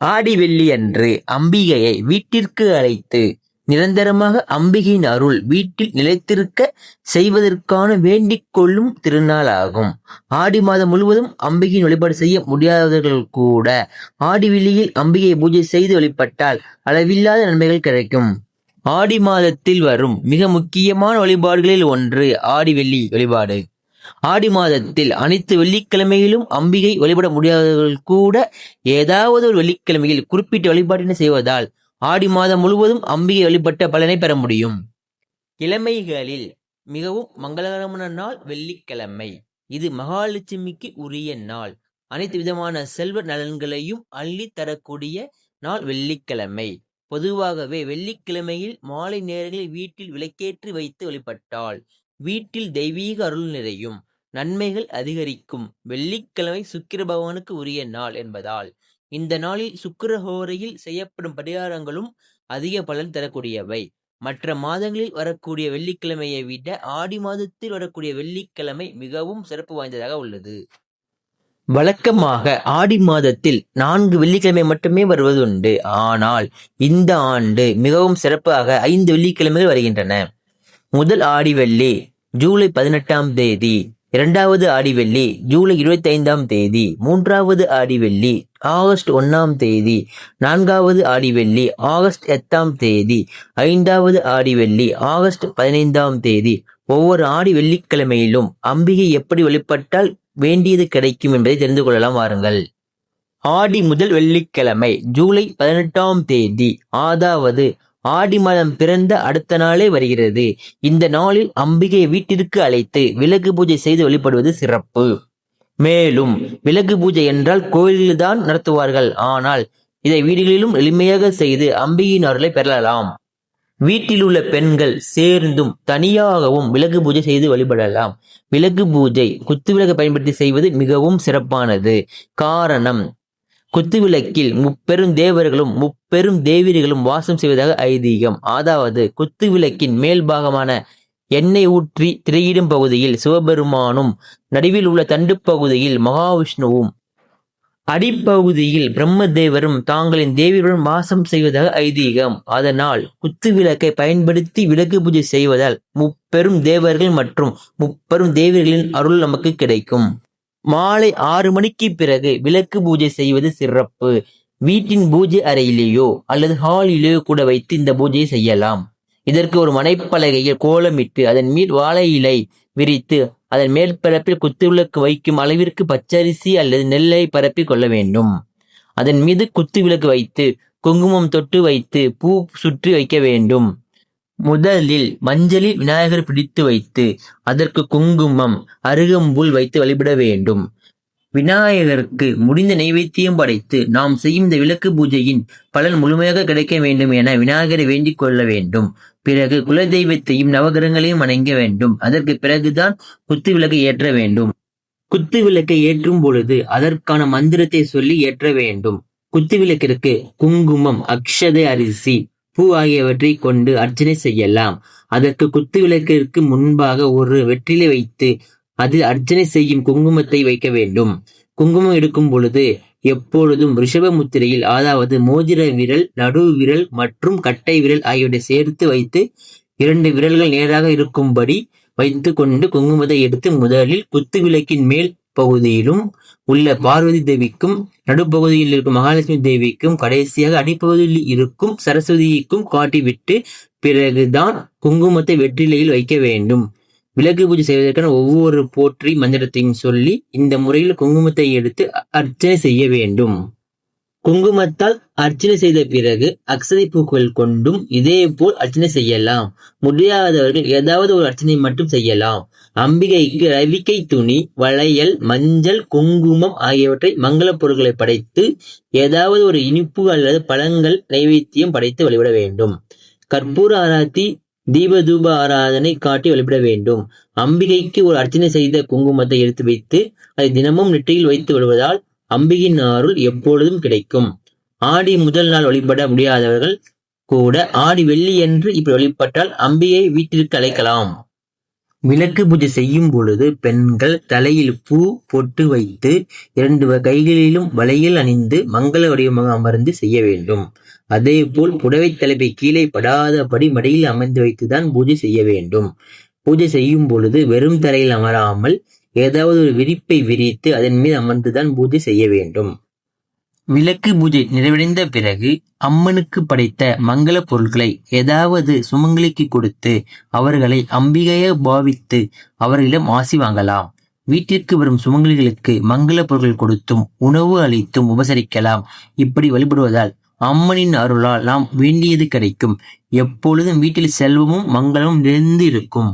ஆடி வெள்ளி அன்று அம்பிகையை வீட்டிற்கு அழைத்து நிரந்தரமாக அம்பிகையின் அருள் வீட்டில் நிலைத்திருக்க செய்வதற்கான வேண்டிக் கொள்ளும் திருநாளாகும் ஆடி மாதம் முழுவதும் அம்பிகையின் வழிபாடு செய்ய முடியாதவர்கள் கூட ஆடி வெள்ளியில் அம்பிகையை பூஜை செய்து வழிபட்டால் அளவில்லாத நன்மைகள் கிடைக்கும். ஆடி மாதத்தில் வரும் மிக முக்கியமான வழிபாடுகளில் ஒன்று ஆடி வெள்ளி வழிபாடு. ஆடி மாதத்தில் அனைத்து வெள்ளிக்கிழமையிலும் அம்பிகை வழிபட முடியாதவர்கள் கூட ஏதாவது ஒரு வெள்ளிக்கிழமையில் குறிப்பிட்ட வழிபாட்டினை செய்வதால் ஆடி மாதம் முழுவதும் அம்பிகை வழிபட்ட பலனை பெற முடியும். கிழமைகளில் மிகவும் மங்களகரமான நாள் வெள்ளிக்கிழமை. இது மகாலட்சுமிக்கு உரிய நாள். அனைத்து விதமான செல்வ நலன்களையும் அள்ளி தரக்கூடிய நாள் வெள்ளிக்கிழமை. பொதுவாகவே வெள்ளிக்கிழமையில் மாலை நேரங்களில் வீட்டில் விளக்கேற்றி வைத்து வழிபட்டால் வீட்டில் தெய்வீக அருள் நிறையும். நன்மைகள் அதிகரிக்கும். வெள்ளிக்கிழமை சுக்கிர பகவானுக்கு உரிய நாள் என்பதால் இந்த நாளில் சுக்கிரஹோரையில் செய்யப்படும் பரிகாரங்களும் அதிக பலன் தரக்கூடியவை. மற்ற மாதங்களில் வரக்கூடிய வெள்ளிக்கிழமையை விட ஆடி மாதத்தில் வரக்கூடிய வெள்ளிக்கிழமை மிகவும் சிறப்பு வாய்ந்ததாக உள்ளது. வழக்கமாக ஆடி மாதத்தில் நான்கு வெள்ளிக்கிழமை மட்டுமே வருவதுண்டு. ஆனால் இந்த ஆண்டு மிகவும் சிறப்பாக ஐந்து வெள்ளிக்கிழமைகள் வருகின்றன. முதல் ஆடி வெள்ளி ஜூலை பதினெட்டாம் தேதி இரண்டாவது ஆடிவெள்ளி ஜூலை இருபத்தி ஐந்தாம் தேதி மூன்றாவது ஆடிவெள்ளி ஆகஸ்ட் ஒன்றாம் தேதி நான்காவது ஆடிவெள்ளி ஆகஸ்ட் எட்டாம் தேதி ஐந்தாவது ஆடிவெள்ளி ஆகஸ்ட் பதினைந்தாம் தேதி. ஒவ்வொரு ஆடி வெள்ளிக்கிழமையிலும் அம்பிகை எப்படி வழிபட்டால் வேண்டியது கிடைக்கும் என்பதை தெரிந்து கொள்ளலாம் வாருங்கள். ஆடி முதல் வெள்ளிக்கிழமை ஜூலை பதினெட்டாம் தேதி அதாவது ஆடி மாதம் பிறந்த அடுத்த நாளே வருகிறது. இந்த நாளில் அம்பிகையை வீட்டிற்கு அழைத்து விலகு பூஜை செய்து வழிபடுவது சிறப்பு. மேலும் விலகு பூஜை என்றால் கோயிலில்தான் நடத்துவார்கள். ஆனால் இதை வீடுகளிலும் எளிமையாக செய்து அம்பிகையின் அருளை பெறலாம். வீட்டில் உள்ள பெண்கள் சேர்ந்தும் தனியாகவும் விலகு பூஜை செய்து வழிபடலாம். விலகு பூஜை குத்துவிளக்கு பயன்படுத்தி செய்வது மிகவும் சிறப்பானது. காரணம் குத்துவிளக்கில் முப்பெரும் தேவர்களும் முப்பெரும் தேவிரிகளும் வாசம் செய்வதாக ஐதீகம். அதாவது குத்துவிளக்கின் மேல் பாகமான எண்ணெய் ஊற்றி திரையிடும் பகுதியில் சிவபெருமானும் நடுவில் உள்ள தண்டு பகுதியில் மகாவிஷ்ணுவும் அடிப்பகுதியில் பிரம்மதேவரும் தாங்களின் தேவியுடன் வாசம் செய்வதாக ஐதீகம். அதனால் குத்து விளக்கை பயன்படுத்தி விளக்கு பூஜை செய்வதால் முப்பெரும் தேவர்கள் மற்றும் முப்பெரும் தேவியர்களின் அருள் நமக்கு கிடைக்கும். மாலை ஆறு மணிக்கு பிறகு விளக்கு பூஜை செய்வது சிறப்பு. வீட்டின் பூஜை அறையிலேயோ அல்லது ஹாலிலேயோ கூட வைத்து இந்த பூஜையை செய்யலாம். இதற்கு ஒரு மனைப்பலகையில் கோலமிட்டு அதன் மீது வாழை இலை விரித்து அதன் மேற்பரப்பில் குத்துவிளக்கு வைக்கும் அளவிற்கு பச்சரிசி அல்லது நெல்லை பரப்பி கொள்ள வேண்டும். அதன் மீது குத்து விளக்கு வைத்து குங்குமம் தொட்டு வைத்து பூ சுற்றி வைக்க வேண்டும். முதலில் மஞ்சளில் விநாயகர் பிடித்து வைத்து அதற்கு குங்குமம் அருகம்புல் வைத்து வழிபட வேண்டும். விநாயகருக்கு முடிந்த நைவேத்தியம் படைத்து நாம் செய்யும் இந்த விளக்கு பூஜையின் பலன் முழுமையாக கிடைக்க வேண்டும் என விநாயகரை வேண்டிக் கொள்ள வேண்டும். பிறகு குலதெய்வத்தையும் நவகிரகங்களையும் வணங்க வேண்டும். அதற்கு பிறகுதான் குத்து விளக்கை ஏற்ற வேண்டும். குத்து விளக்கை ஏற்றும் பொழுது அதற்கான மந்திரத்தை சொல்லி ஏற்ற வேண்டும். குத்து விளக்கிற்கு குங்குமம் அக்ஷதை அரிசி பூ ஆகியவற்றை கொண்டு அர்ச்சனை செய்யலாம். அதற்கு குத்து விளக்கிற்கு முன்பாக ஒரு வெற்றிலை வைத்து அதில் அர்ச்சனை செய்யும் குங்குமத்தை வைக்க வேண்டும். குங்குமம் எடுக்கும் பொழுது எப்பொழுதும் ரிஷப முத்திரையில் அதாவது மோதிர விரல் நடு விரல் மற்றும் கட்டை விரல் ஆகியவற்றை சேர்த்து வைத்து இரண்டு விரல்கள் நேராக இருக்கும்படி வைத்து கொண்டு குங்குமத்தை எடுத்து முதலில் குத்து விளக்கின் மேல் பகுதியிலும் உள்ள பார்வதி தேவிக்கும் நடுப்பகுதியில் இருக்கும் மகாலட்சுமி தேவிக்கும் கடைசியாக அடிப்பகுதியில் இருக்கும் சரஸ்வதிக்கும் காட்டிவிட்டு பிறகுதான் குங்குமத்தை வெற்றிலையில் வைக்க வேண்டும். விளக்கு பூஜை செய்வதற்கான ஒவ்வொரு போற்றி மந்திரத்தையும் சொல்லி இந்த முறையில் குங்குமத்தை எடுத்து அர்ச்சனை செய்ய வேண்டும். குங்குமத்தால் அர்ச்சனை செய்த பிறகு அக்ஷதை பூக்கள் கொண்டும் இதே போல் அர்ச்சனை செய்யலாம். முடியாதவர்கள் ஏதாவது ஒரு அர்ச்சனை மட்டும் செய்யலாம். அம்பிகைக்கு ரவிக்கை துணி வளையல் மஞ்சள் குங்குமம் ஆகியவற்றை மங்களப் பொருட்களை படைத்து ஏதாவது ஒரு இனிப்பு அல்லது பழங்கள் நைவேத்தியம் படைத்து வழிபட வேண்டும். கற்பூர ஆராத்தி தீபதூப ஆராதனை காட்டி வழிபட வேண்டும். அம்பிகைக்கு ஒரு அர்ச்சனை செய்த குங்குமத்தை எடுத்து வைத்து அதை தினமும் நெற்றியில் வைத்து விடுவதால் அம்பியின் அருள் எப்பொழுதும் கிடைக்கும். ஆடி முதல் நாள் வழிபட முடியாதவர்கள் கூட ஆடி வெள்ளி என்று இப்படி வழிபட்டால் அம்பியை வீட்டிற்கு அழைக்கலாம். விளக்கு பூஜை செய்யும் பொழுது பெண்கள் தலையில் பூ பொட்டு வைத்து இரண்டு கைகளிலும் வளையல் அணிந்து மங்கள வடிவமாக அமர்ந்து செய்ய வேண்டும். அதேபோல் புடவை தலைப்பை கீழே படாதபடி மடியில் அமர்ந்து வைத்துதான் பூஜை செய்ய வேண்டும். பூஜை செய்யும் பொழுது வெறும் தரையில் அமராமல் ஏதாவது ஒரு விரிப்பை விரித்து அதன் மீது அமர்ந்துதான் பூஜை செய்ய வேண்டும். விளக்கு பூஜை நிறைவடைந்த பிறகு அம்மனுக்கு படைத்த மங்கள பொருட்களை ஏதாவது சுமங்கலிக்கு கொடுத்து அவர்களை அம்பிகையை பாவித்து அவர்களிடம் ஆசி வாங்கலாம். வீட்டிற்கு வரும் சுமங்கலிகளுக்கு மங்கள பொருட்கள் கொடுத்தும் உணவு அளித்தும் உபசரிக்கலாம். இப்படி வழிபடுவதால் அம்மனின் அருளால் நாம் வேண்டியது கிடைக்கும். எப்பொழுதும் வீட்டில் செல்வமும் மங்களமும் நிறைந்து இருக்கும்